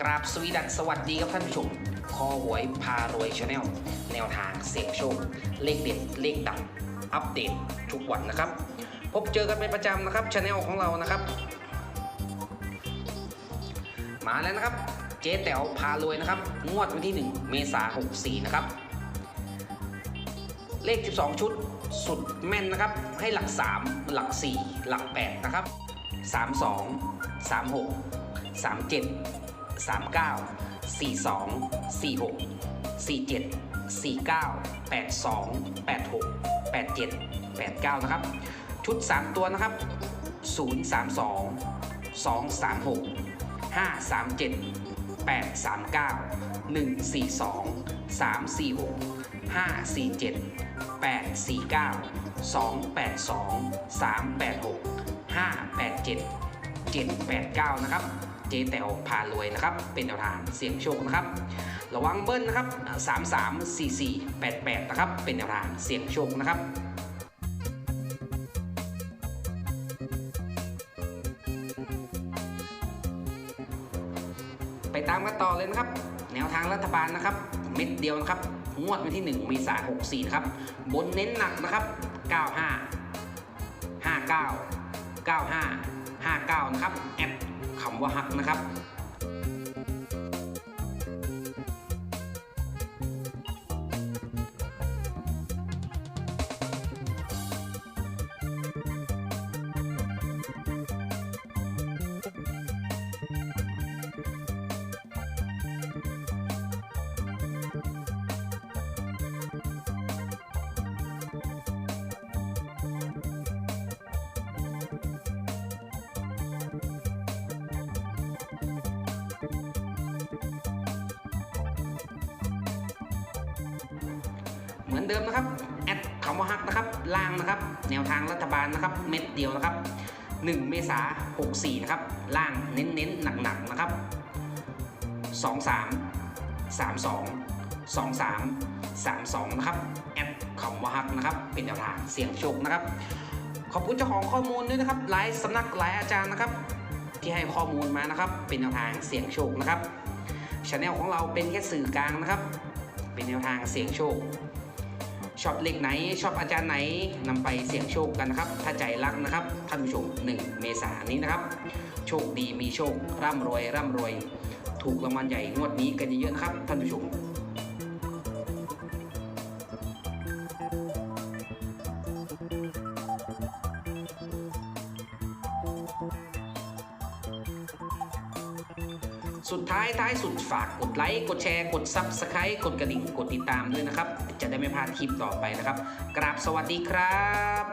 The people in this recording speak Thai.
กราบสวีดัสสวัสดีครับท่านผู้ชม คอหวยพารวยชาแนลแนวทางเสี่ยงโชค เลขเด็ด เลขดังอัปเดตทุกวันนะครับ พบเจอกันเป็นประจำนะครับชาแนลของเรานะครับ มาแล้วนะครับ เจ๊แต๋วพารวยนะครับ งวดวันที่ 1 เมษายน64 นะครับ เลข 12 ชุดสุดแม่นนะครับ ให้หลัก 3 หลัก 4 หลัก 8 นะครับ 32 36 37 39 42 46 47 49 82 86 87 89 นะครับ ชุด 3 ตัวนะครับ 032 236 537 839 142 346 547 849 282 386 587 789 นะครับ เจแตวพารวยนะครับ เป็นแนวทางเสี่ยงโชคนะครับ ระวังเบิ้ลนะครับ 33 44 88 นะครับ เป็นแนวทางเสี่ยงโชคนะครับไปตามกันต่อเลยนะครับ แนวทางรัฐบาลนะครับ เม็ดเดียวนะครับ งวดวันที่ 1 เมษายน64 นะครับ บนเน้นหนักนะครับ 95 59 95 59 นะครับ แอด คำว่าฮักนะครับ เหมือนเดิมนะครับแอดคำว่าฮักนะครับล่างนะครับ แนวทางรัฐบาลนะครับ เม็ดเดียวนะครับ 1 เมษา64 นะครับ ล่างเน้นๆหนักๆนะครับ 23 32 23 32 นะครับ แอดคำว่าฮักนะครับ เป็นแนวทางเสี่ยงโชคนะครับ ขอบคุณเจ้าของข้อมูลด้วยนะครับหลายสำนักหลายอาจารย์นะครับ ที่ให้ข้อมูลมานะครับ เป็นแนวทางเสี่ยงโชคนะครับช anel ของเราเป็นแค่สื่อกลางนะครับ เป็นแนวทางเสี่ยงโชค ชอบเลขไหน ชอบอาจารย์ไหนนำไปเสี่ยงโชคกันนะครับ ถ้าใจรักนะครับท่านผู้ชม 1 เมษายนนี้นะครับ โชคดีมีโชค ร่ำรวย ร่ำรวย ถูกรางวัลใหญ่งวดนี้กันเยอะๆนะครับท่านผู้ชม สุดท้ายท้ายสุดฝากกดไลค์กดแชร์ กด Subscribe กดกระดิ่งกดติดตามด้วยนะครับ จะได้ไม่พลาดคลิปต่อไปนะครับ กราบสวัสดีครับ